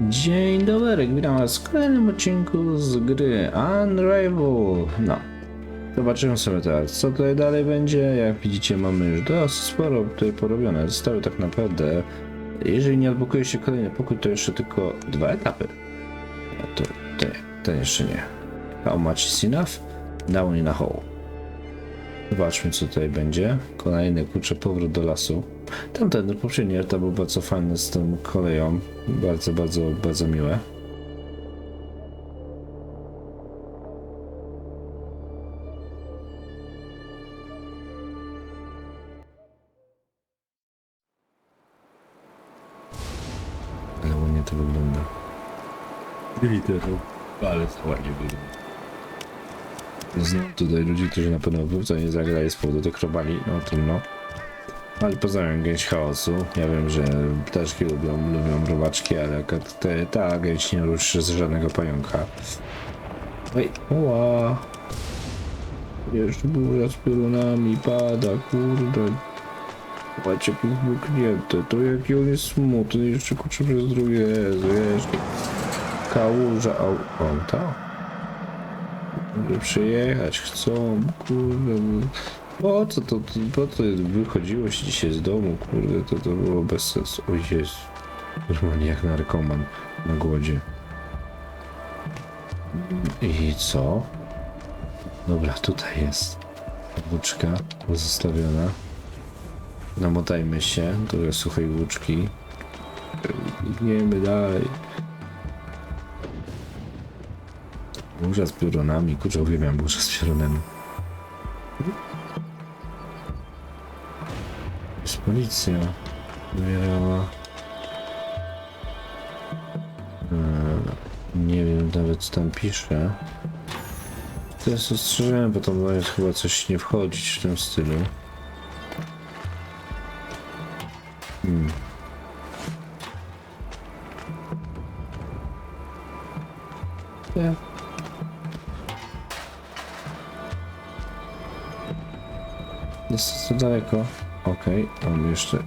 Dzień dobry, witam was w kolejnym odcinku z gry Unravel. No, zobaczymy sobie teraz, co tutaj dalej będzie. Jak widzicie, mamy już dosyć sporo tutaj porobione. Zostały tak naprawdę, jeżeli nie odblokuje się kolejny pokój, to jeszcze tylko dwa etapy. To ten, ten jeszcze nie. How much is enough? Down in a hole. Zobaczmy, co tutaj będzie. Kolejny kurczę powrót do lasu. Tamten poprzedni etap był bardzo fajny z tą koleją. Bardzo, bardzo, bardzo miłe. Ale ładnie to wygląda. Literal. Ale to ładnie wygląda. Tutaj ludzi, którzy na pewno w nie zagrali z powodu tych robali, no trudno. Ale pozdrawiam gęś chaosu. Ja wiem, że ptaszki lubią, lubią robaczki, ale te, ta gęś nie ruszy z żadnego pająka. Oj, ła. Jeszcze burza z piorunami pada, kurde. Patrz jak jest wyknięte, to jaki on jest smutny, jeszcze kurczę przez drugie, Jezu, jeszcze. Kałuża, au, auta? Może przyjechać, chcą, kurde. Po co to, po co wychodziło się dzisiaj z domu, kurde, to, to było bez sensu. O Jezu, normalnie jak narkoman na głodzie. I co? Dobra, tutaj jest włóczka zostawiona. Namotajmy się do suchej włóczki. Biegniemy dalej. Burza z piorunami, kurczę, uwielbiam burza z piorunami. Jest policja. Wybierała. Eee, nie wiem nawet co tam pisze. Jest ostrzeżenie, bo tam chyba coś nie wchodzić w tym stylu. Jeszcze.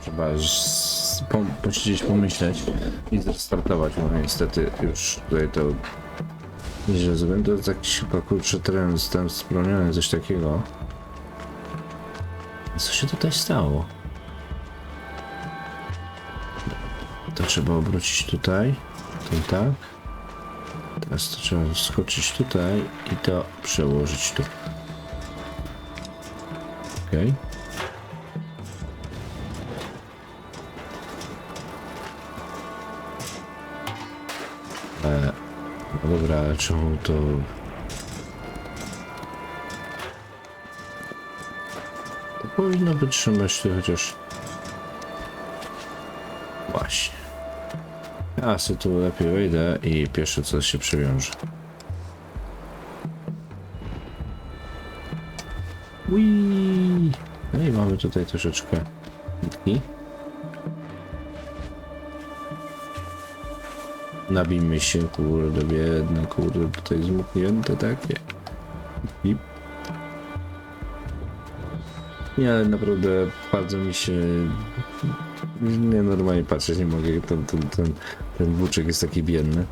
Trzeba s- pom- posiedzieć, pomyśleć i zrestartować, bo niestety już tutaj to Nieźle zrobiłem, to jakiś chyba kurczę teren zostałem spełniony, coś takiego. Co się tutaj stało? To trzeba obrócić tutaj, to tak. Teraz to trzeba skoczyć tutaj i to przełożyć tu. Okej. E, czemu to... To powinno wytrzymać to chociaż... Właśnie. Ja sobie tu lepiej wejdę i pierwsze co się przewiąże. Ui. No i mamy tutaj troszeczkę nitki. Nabijmy się, kurde, biedne, kurde, tutaj zmuknięte takie. I... Nie, ale naprawdę bardzo mi się... Nie, normalnie patrzeć nie mogę, ten, ten, ten, ten włóczek jest taki biedny.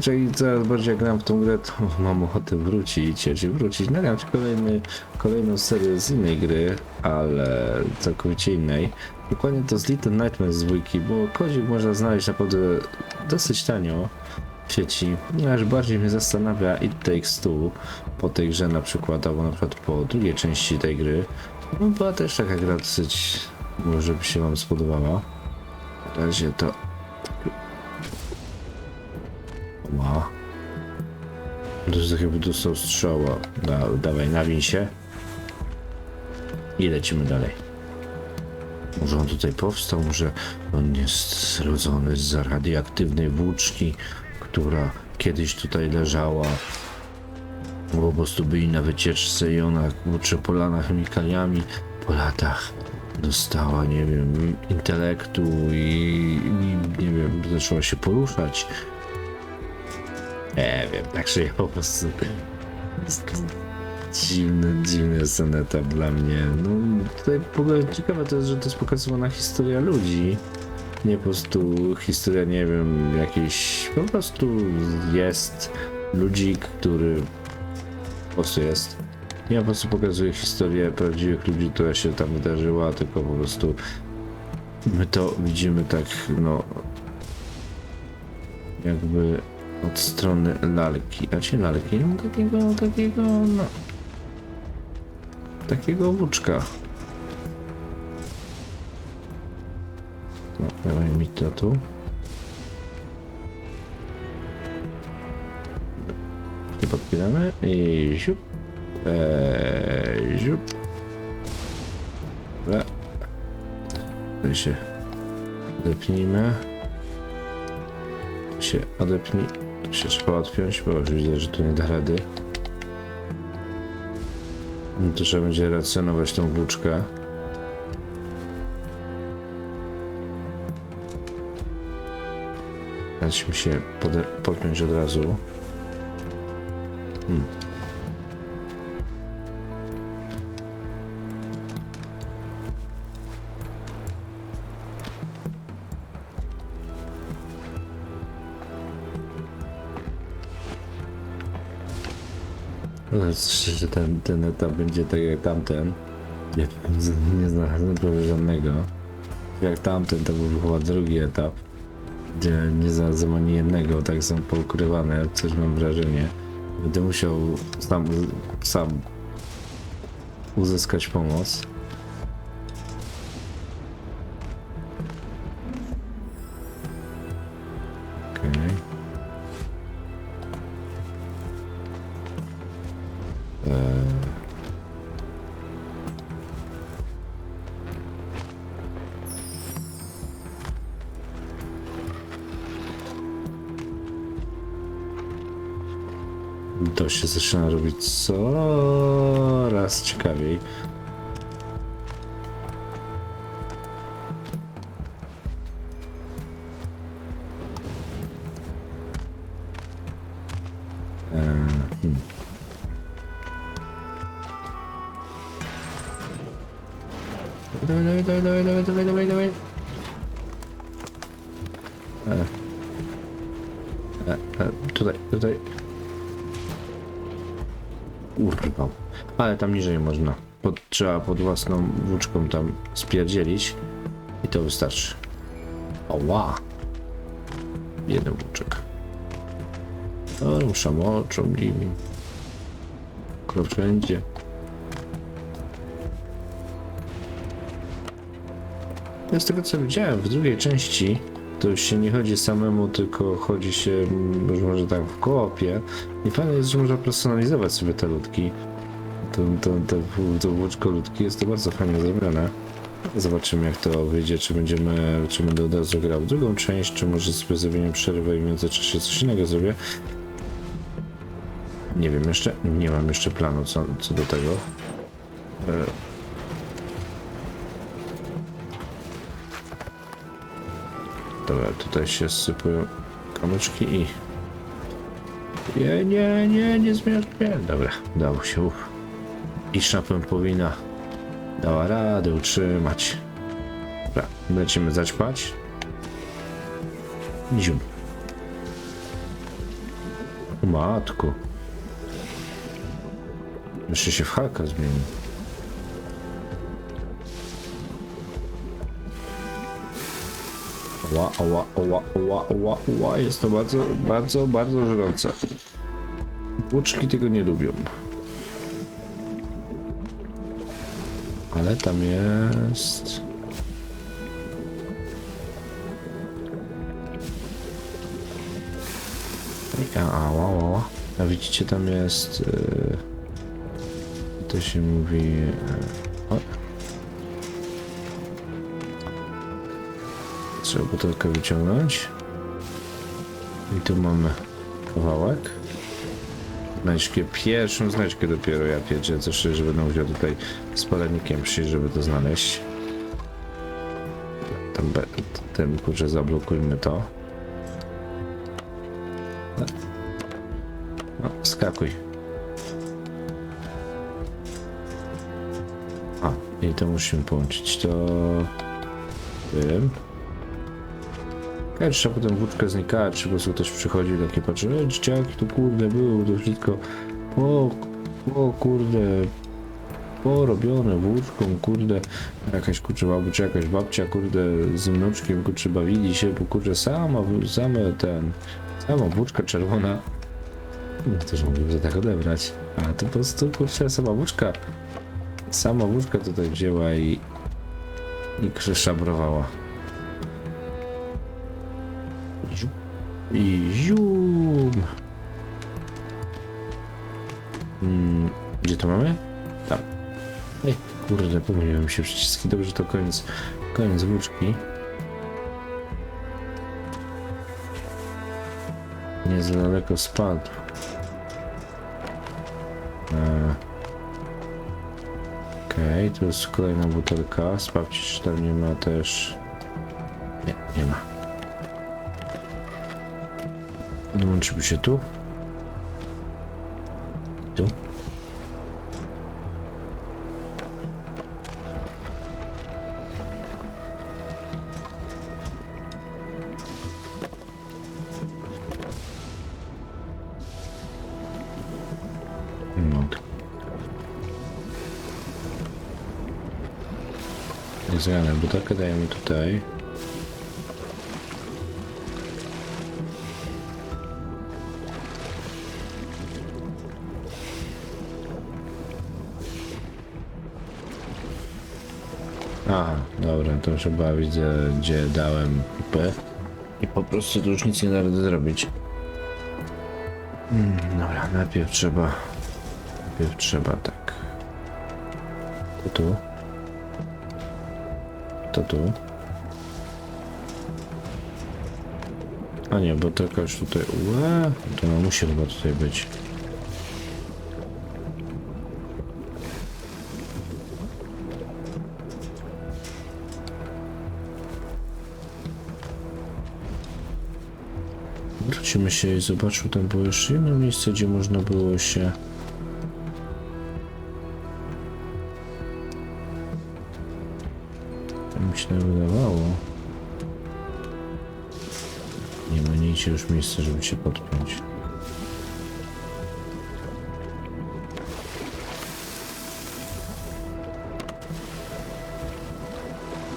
Czyli coraz bardziej jak gram w tą grę, to mam ochotę wrócić, czy wrócić, nagrać kolejny, kolejną serię z innej gry, ale całkowicie innej. Dokładnie to z Little Nightmares z dwójki, bo kodzik można znaleźć naprawdę dosyć tanio w sieci. Aż bardziej mnie zastanawia It Takes Two po tej grze na przykład, albo na przykład po drugiej części tej gry. No, była też taka gra dosyć, może by się wam spodobała. Na razie to Ła. To jakby dostał strzała. Da, dawaj, nawin się. I lecimy dalej. Może on tutaj powstał, może on jest zrodzony z radioaktywnej włóczki, która kiedyś tutaj leżała. Po prostu byli na wycieczce i ona kurczę polana chemikaliami po latach dostała, nie wiem, intelektu i, i nie wiem, zaczęła się poruszać. Nie wiem, także ja po prostu dziwny, dziwny etap dla mnie. No tutaj w ogóle ciekawe to jest, że to jest pokazywana historia ludzi. Nie po prostu historia, nie wiem, jakiejś, po prostu jest ludzik, który po prostu jest. Nie po prostu pokazuje historię prawdziwych ludzi, która się tam wydarzyła, tylko po prostu my to widzimy tak, no jakby od strony lalki, a czy lalki, no takiego, takiego, no takiego włóczka. No, dawaj mi to tu. I podpinamy i ziup. Eee, ziup. Dobra. Tutaj się odepnijmy. Tu się odepnij. Tu się trzeba odpiąć, bo już widzę, że tu nie da rady. No to trzeba będzie racjonować tą włóczkę. Dać mi się podpiąć od razu. Hmm. Szczerze, ten, ten etap będzie tak jak tamten. Nie, nie znalazłem prawie żadnego. Jak tamten, to był chyba drugi etap. Gdzie nie znalazłem ani jednego, tak są poukrywane, coś mam wrażenie. Będę musiał sam, sam uzyskać pomoc. To się zaczyna robić coraz ciekawiej. Urwał. Ale tam niżej można. Pod, trzeba pod własną włóczką tam spierdzielić i to wystarczy. Oła! Jeden włóczek. O, ruszam oczą nimi. Kro wszędzie. Ja z tego co widziałem w drugiej części, to już się nie chodzi samemu, tylko chodzi się już może tak w koopie. I fajne jest, że można personalizować sobie te ludki. To, to, to, to włóczko ludki jest to bardzo fajnie zrobione. Zobaczymy jak to wyjdzie, czy będziemy, czy będę od razu grał drugą część, czy może sobie zrobię przerwę i w międzyczasie coś innego zrobię. Nie wiem jeszcze, nie mam jeszcze planu co, co do tego. Dobra, tutaj się sypują kamyczki i... Nie, nie, nie, nie zmierz mnie. Dobra, dało się. Uff. I szapem powinna dała radę utrzymać. Dobra, lecimy zaćpać. Zium. Matku. Jeszcze się w Halka zmieni. Ła, ła, ła, ła, ła, ła. Jest to bardzo, bardzo, bardzo żrące. Włóczki tego nie lubią. Ale tam jest... A, a, ła, ła, ła. A widzicie, tam jest... Yy, to się mówi... Yy, Trzeba butelkę wyciągnąć. I tu mamy kawałek. Znajdźkę, pierwszą znajdźkę dopiero ja pierdzie, co szczerze, będę musiał tutaj z palenikiem przyjść, żeby to znaleźć. tam tym kurczę zablokujmy to. No, skakuj. A, i to musimy połączyć to tym. Trzeba potem włóczka znikała, czy po prostu ktoś przychodził takie patrzy, e, dzieciaki, to kurde było, to wszystko. Po, po kurde, porobione włóczką, kurde, jakaś kurczę babu, czy jakaś babcia, kurde, z wnuczkiem, kurczę, bawili się, bo kurczę, sama, same ten, sama włóczka czerwona, też mógłbym że tak odebrać, a to po prostu, kurczę, sama włóczka, sama włóczka tutaj wzięła i, i krzysztabrowała. I zium. Mm, gdzie to mamy? Tam. Ej, kurde, pomyliłem się przyciski. Dobrze, to koniec, koniec włóczki. Nie za daleko spadł. E, Okej, tu jest kolejna butelka. Sprawdźcie, czy tam nie ma też... Nie, nie ma. Dołączymy się tu. Tu. No. Jest rana, butelkę dajemy tutaj. To chyba widzę, gdzie dałem P. I po prostu tu już nic nie da rady zrobić. Mm, dobra, najpierw trzeba... Najpierw trzeba tak... To tu. To tu. A nie, bo tylko już tutaj... Ue, to no musi chyba tutaj być. Wrócimy się i zobaczył, tam było jeszcze jedno miejsce, gdzie można było się... Tak mi się wydawało. Nie ma nigdzie już miejsca, żeby się podpiąć.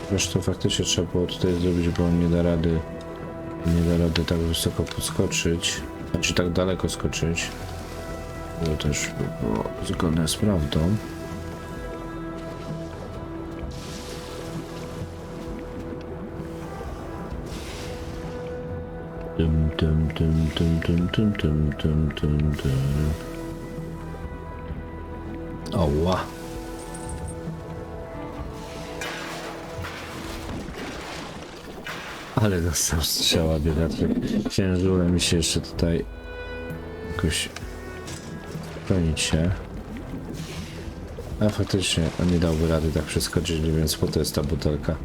Zresztą faktycznie trzeba było tutaj zrobić, bo on nie da rady rady tak wysoko podskoczyć, znaczy tak daleko skoczyć. To też by było zgodne z prawdą. Tym, tym, tym, tym, tym, tym, tym, tym, tym, tym. Oła. Ale dostał strzała biedaczek. Ciężulem mi się jeszcze tutaj jakoś bronić się. A faktycznie on nie dałby rady tak przeskoczyć, więc po to jest ta butelka.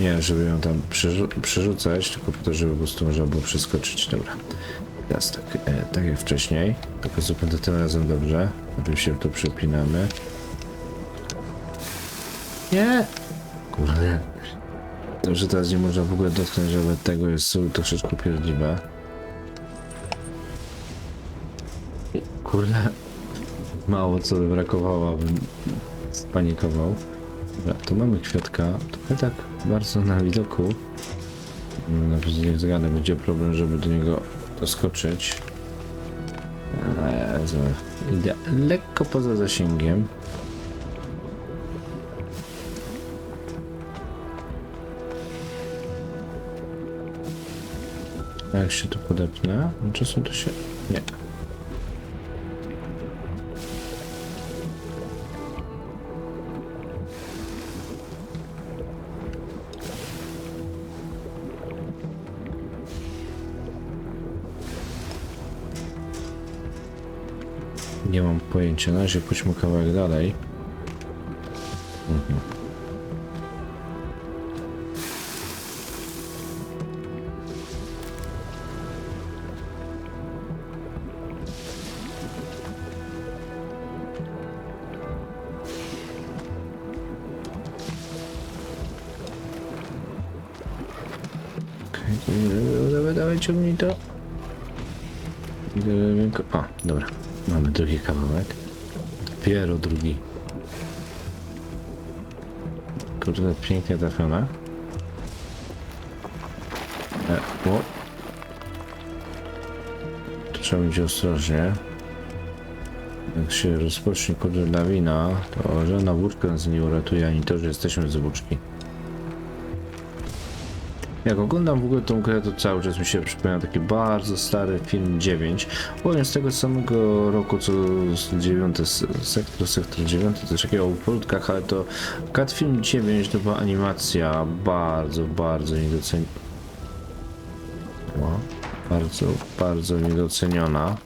Nie, żeby ją tam przerzu- przerzucać, tylko po to, żeby po prostu można było przeskoczyć. Dobra. Teraz tak, e, tak jak wcześniej, tylko to tym razem dobrze. Się tu przepinamy. Nie! Kurde. Że teraz nie można w ogóle dotknąć nawet tego jest sól troszeczkę pierdliwe. Kurde. Mało co by brakowało, abym spanikował. Dobra, tu mamy kwiatka. Trochę tak bardzo na widoku. Nawet nie zgadę, będzie problem, żeby do niego doskoczyć. Idę lekko poza zasięgiem. A jak się tu podepnę? No czasem to się... Nie. Nie mam pojęcia. Na razie pójdźmy kawałek dalej. Ciągnij to. O, dobra. Mamy drugi kawałek. Dopiero drugi. Kurde, pięknie trafione. E, o. Trzeba być ostrożnie. Jak się rozpocznie kurde lawina, to żadna włóczka nas nie uratuje, ani to, że jesteśmy z włóczki. Jak oglądam w ogóle tą grę, to cały czas mi się przypomina taki bardzo stary film 9. Powiem z tego samego roku, co z 9 sektor, sektor 9, coś takiego o polutkach, ale to Cat Film 9 to była animacja bardzo, bardzo niedoceniona. Bardzo, bardzo niedoceniona.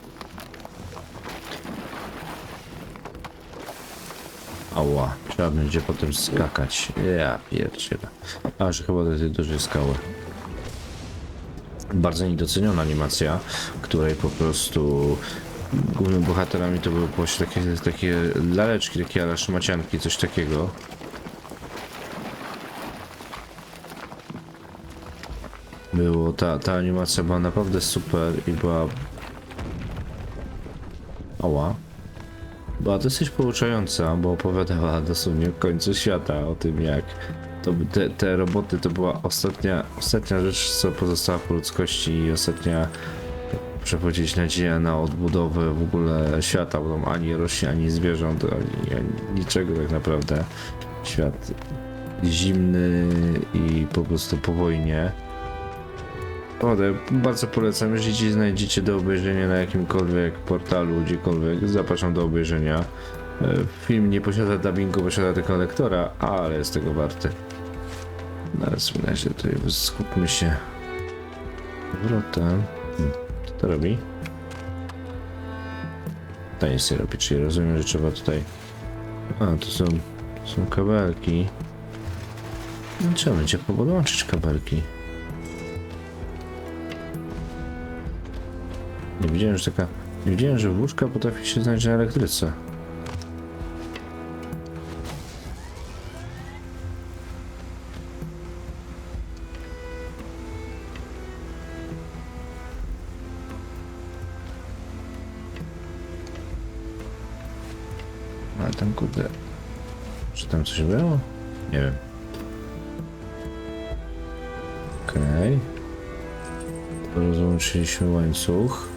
Ała, trzeba będzie potem skakać. Ja pierdzielę. Aż chyba do tej dużej skały. Bardzo niedoceniona animacja, której po prostu głównymi bohaterami to były właśnie takie, takie laleczki, takie ale szmacianki, coś takiego. Było, ta, ta animacja była naprawdę super i była... Ała. Była dosyć pouczająca, bo opowiadała dosłownie o końcu świata, o tym jak to, te, te roboty to była ostatnia, ostatnia rzecz, co pozostała po ludzkości i ostatnia, muszę powiedzieć, nadzieja na odbudowę w ogóle świata, bo tam ani rośnie, ani zwierząt, ani, ani niczego tak naprawdę. Świat zimny i po prostu po wojnie. Naprawdę, bardzo polecam, jeżeli znajdziecie do obejrzenia na jakimkolwiek portalu, gdziekolwiek, zapraszam do obejrzenia. E, Film nie posiada dubbingu, posiada tylko lektora, ale jest tego warty. No ale razie tutaj skupmy się powrotem. Co to robi? To nic nie robi, czyli rozumiem, że trzeba tutaj... A, to są, to są kabelki. No trzeba będzie podłączyć kabelki. Nie widziałem, że taka... Nie widziałem, że włóczka potrafi się znaleźć na elektryce. Ale tam kurde... Czy tam coś było? Nie wiem. Okej. Okay. Rozłączyliśmy łańcuch.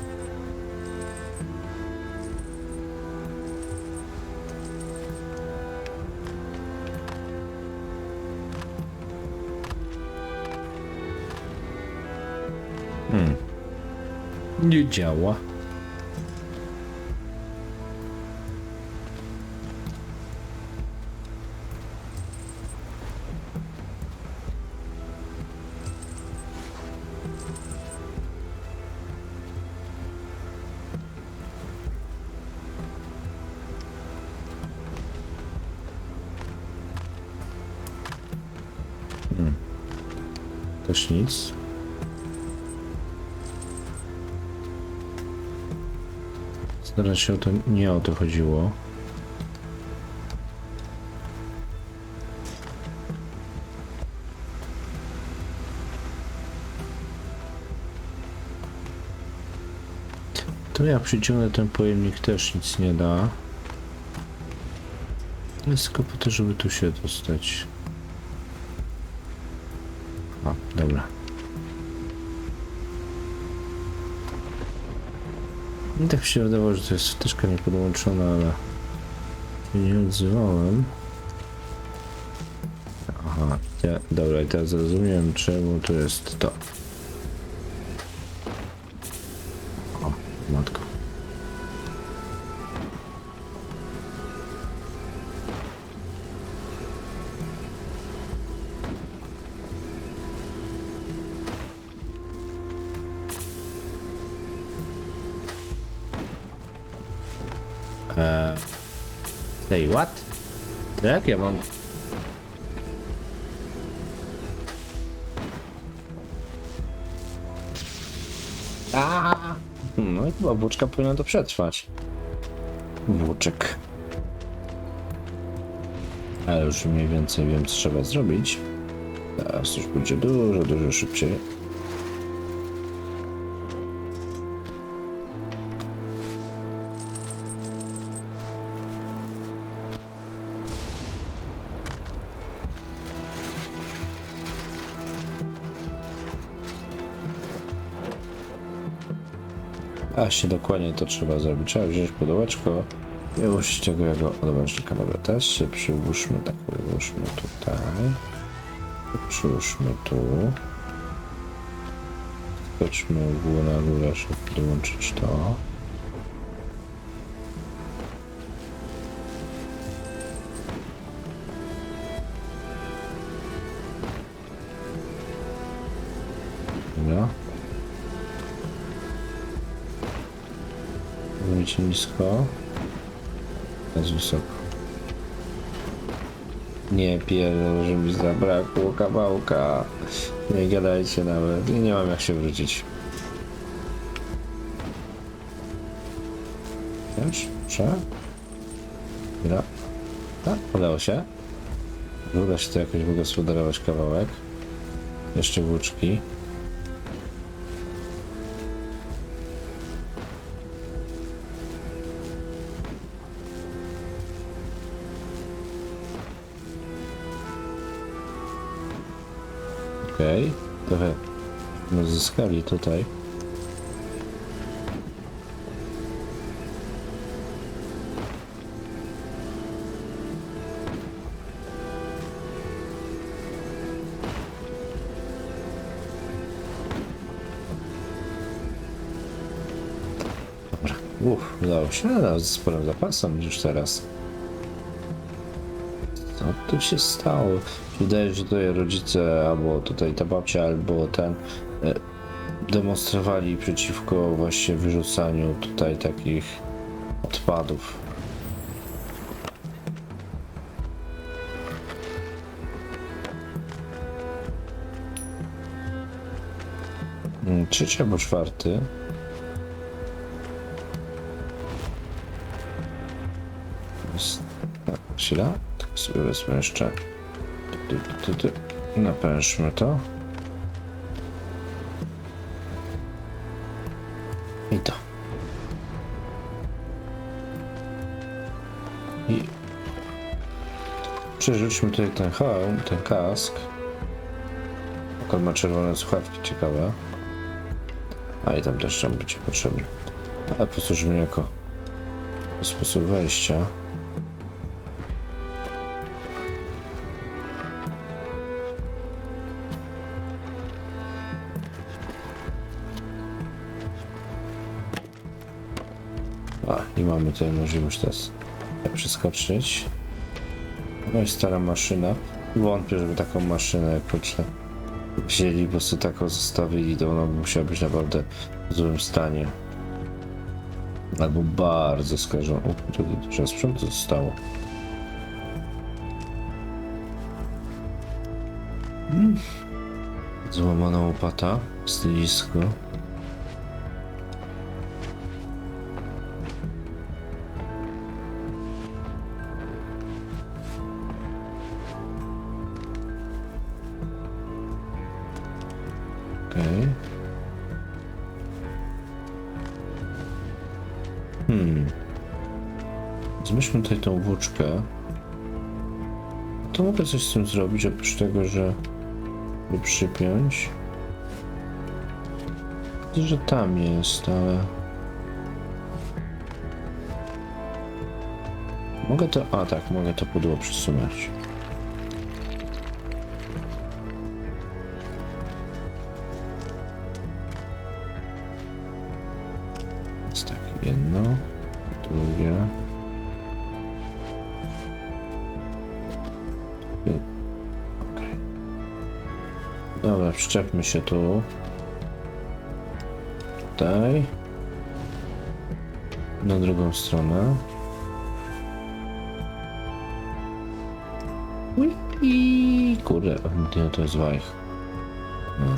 Nie działa. Też nic. Starać się o to, nie o to chodziło. To ja przyciągnę ten pojemnik też nic nie da. Jest tylko po to, żeby tu się dostać. O, dobra. Mi tak się wydawało, że to jest wtyczka niepodłączona, ale nie odzywałem. Aha, ja, dobra, i teraz zrozumiałem czemu to jest to. O, matko. What? Jak ja mam... Aaaa! No i chyba włóczka powinna to przetrwać. Włóczek. Ale już mniej więcej wiem, co trzeba zrobić. Teraz już będzie dużo, dużo szybciej. A się dokładnie to trzeba zrobić. Trzeba wziąć pudełeczko i użyć tego jako odłącznika. Dobra, teraz się przyłóżmy, tak przyłóżmy tutaj. Przyłóżmy tu. Skoczmy w górę na górę, żeby podłączyć to. Nisko. Jest wysoko. Nie pierdol, że mi zabrakło kawałka. Nie gadajcie nawet. I nie mam jak się wrócić. Wiesz? Muszę? Dobra. Tak, udało się. Uda się to jakoś wygospodarować kawałek. Jeszcze włóczki. Okej, trochę my zyskali tutaj. Dobra, uff, udało się, no, z sporym zapasem już teraz. Co tu się stało? Wydaje się, że tutaj rodzice, albo tutaj ta babcia, albo ten e, demonstrowali przeciwko właśnie wyrzucaniu tutaj takich odpadów. Mm, Trzeci albo czwarty. Jest- Chwila, tak sobie wezmę jeszcze. Tu, tu, tu. Naprężmy to. I to. I przerzućmy tutaj ten hełm, ten kask. Akurat ma czerwone słuchawki, ciekawe. A i tam też tam będzie potrzebny. Ale posłużymy jako sposób wejścia. I mamy tutaj możliwość teraz przeskoczyć. No i stara maszyna. Wątpię, żeby taką maszynę kurczę wzięli, po prostu taką zostawili, to ona musiała być naprawdę w złym stanie. Albo bardzo skażona. O, tutaj dużo sprzętu zostało. Mm. Złamana łopata, stylisko. Okej. Hmm. Zmyślmy tutaj tą włóczkę. To mogę coś z tym zrobić, oprócz tego, że przypiąć. Widzę, że tam jest, ale... Mogę to... A tak, mogę to pudło przesunąć. Się tu. Tutaj. Na drugą stronę. I kurde, nie, to jest wajch. No.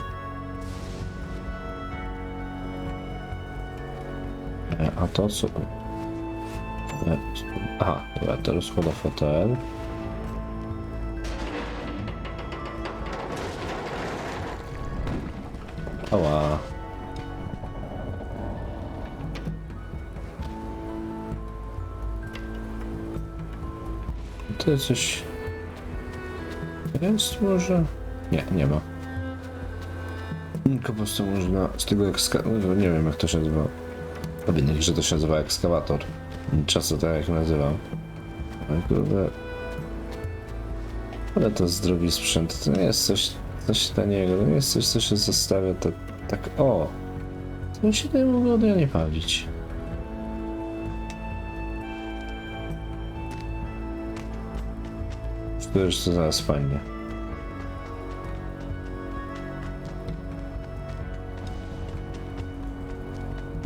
E, A to co? E, Aha, dobra, to rozkłada fotel. To coś... Jest może? Nie, nie ma. Tylko po prostu można z tego jak ska... no, Nie wiem jak to się nazywa. Innej grze to się nazywa ekskawator. Często tak jak nazywam. Ale. Ale to jest drogi sprzęt, to nie jest coś, coś taniego, to nie jest coś, co się zostawia to tak o. To się tutaj w ogóle nie palić. To już to zaraz fajnie.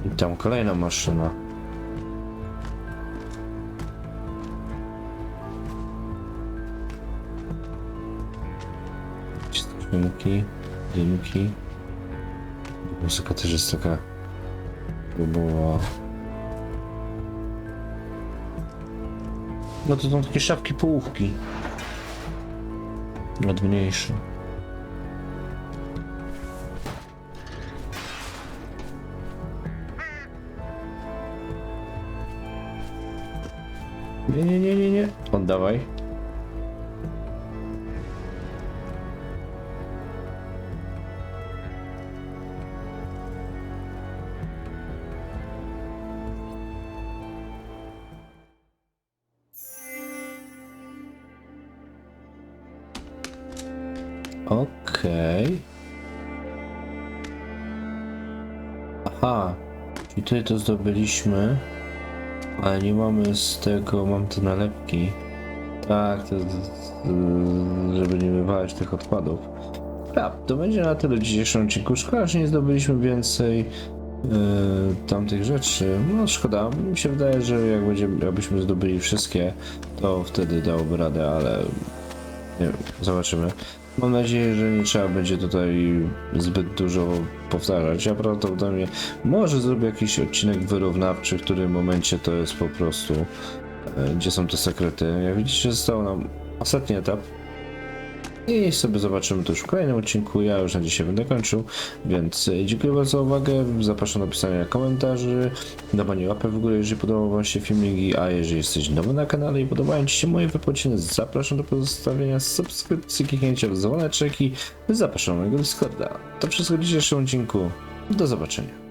I tam kolejna maszyna. Skrzynki, dymki. Muzyka też jest taka próbowała. No to są takie szafki połówki. Ładniejsze. Nie, nie, nie, tutaj to zdobyliśmy. Ale nie mamy z tego, mam te nalepki. Tak, to, yy, żeby nie wywalać tych odpadów. Ja, to będzie na tyle w dzisiejszym odcinku. Szkoda, że nie zdobyliśmy więcej yy, tamtych rzeczy. No szkoda, mi się wydaje, że jak będzie, jakbyśmy zdobyli wszystkie, to wtedy dałoby radę, ale nie wiem, zobaczymy. Mam nadzieję, że nie trzeba będzie tutaj zbyt dużo powtarzać. Ja prawdopodobnie może zrobię jakiś odcinek wyrównawczy, w którym momencie to jest po prostu, e, gdzie są te sekrety. Jak widzicie, został nam ostatni etap. I sobie zobaczymy to już w kolejnym odcinku. Ja już na dzisiaj będę kończył, więc e, dziękuję bardzo za uwagę. Zapraszam do pisania komentarzy, dawania łapy w górę, jeżeli podobał Wam się filmiki, a jeżeli jesteś nowy na kanale i podobają Ci się moje wypociny, zapraszam do pozostawienia subskrypcji, kliknięcia w dzwoneczek i zapraszam na mojego Discorda. To wszystko w dzisiejszym odcinku. Do zobaczenia.